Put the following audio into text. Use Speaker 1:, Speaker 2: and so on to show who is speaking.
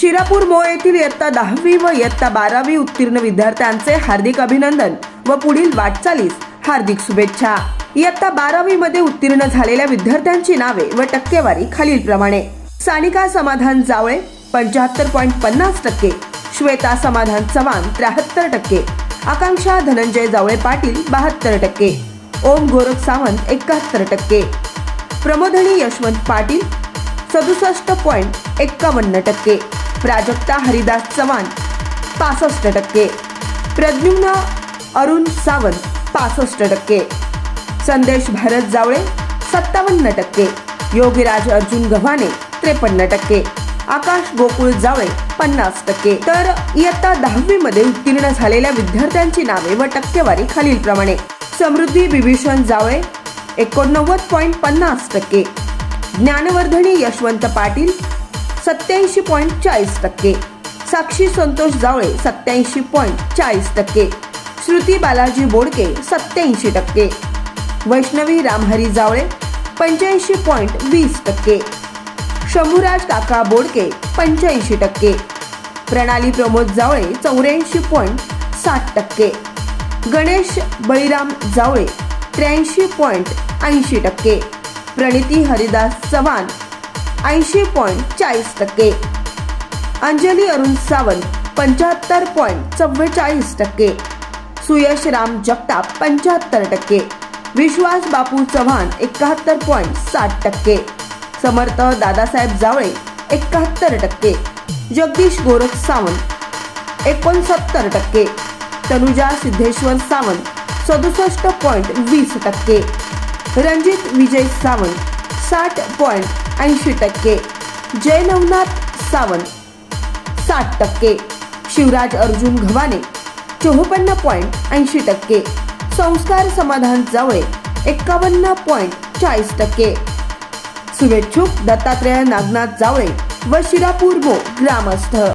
Speaker 1: शिरापूर मो येथील इयत्ता दहावी व इयत्ता बारावी उत्तीर्ण विद्यार्थ्यांचे हार्दिक अभिनंदन व पुढील वाटचालीस हार्दिक शुभेच्छा. इयत्ता बारावी मध्ये उत्तीर्ण झालेल्या विद्यार्थ्यांची नावे व टक्केवारी खालीलप्रमाणे. सानिका समाधान जावळे पंच्याहत्तर पॉईंट पन्नास टक्के. श्वेता समाधान चव्हाण त्र्याहत्तर टक्के. आकांक्षा धनंजय जावळे पाटील बहात्तर टक्के. ओम गोरख सावंत एकाहत्तर टक्के. प्रमोदनी यशवंत पाटील सदुसष्ट पॉईंट एक्कावन्न टक्के. प्राजक्ता हरिदास चव्हाण पासष्ट टक्के. प्रद्युम्न अरुण सावंत पासष्ट टक्के. संदेश भारत जावळे सत्तावन्न टक्के. योगीराज अर्जुन गव्हाणे त्रेपन्न टक्के. आकाश गोकुळ जावळे पन्नास टक्के. तर इयत्ता दहावीमध्ये उत्तीर्ण झालेल्या विद्यार्थ्यांची नावे व टक्केवारी खालीलप्रमाणे. समृद्धी विभीषण जावळे एकोणनव्वद पॉईंट पन्नास टक्के. ज्ञानवर्धनी यशवंत पाटील सत्याऐंशी पॉईंट चाळीस टक्के. साक्षी संतोष जावळे सत्याऐंशी पॉईंट चाळीस टक्के. श्रुती बालाजी बोडके सत्याऐंशी टक्के. वैष्णवी रामहरी जावळे पंच्याऐंशी पॉईंट वीस टक्के. शंभूराज काका बोडके पंच्याऐंशी टक्के. प्रणाली प्रमोद जावळे चौऱ्याऐंशी पॉईंट साठ टक्के. गणेश बळीराम जावळे त्र्याऐंशी पॉईंट ऐंशी टक्के. प्रणिती हरिदास चव्हाण ऐंशी पॉईंट चाळीस टक्के. अंजली अरुण सावंत पंच्याहत्तर पॉईंट चव्वेचाळीस टक्के. सुयश राम जगताप पंच्याहत्तर टक्के. विश्वास बापू चव्हाण एकाहत्तर पॉईंट साठ टक्के. समर्थ दादासाहेब जावळे एकाहत्तर टक्के. जगदीश गोरख सावंत एकोणसत्तर टक्के. तनुजा सिद्धेश्वर सावंत सदुसष्ट पॉईंट वीस टक्के. रणजित विजय सावंत साठ पॉईंट ऐंशी टक्के. जय नवनाथ सावंत. साठ टक्के. शिवराज अर्जुन घवाने. चोपन्न पॉईंट ऐंशी टक्के. संस्कार समाधान जावळे. एक्कावन्न पॉईंट चाळीस टक्के. शुभेच्छुक दत्तात्रेय नागनाथ जावळे व शिरापूर मो ग्रामस्थ.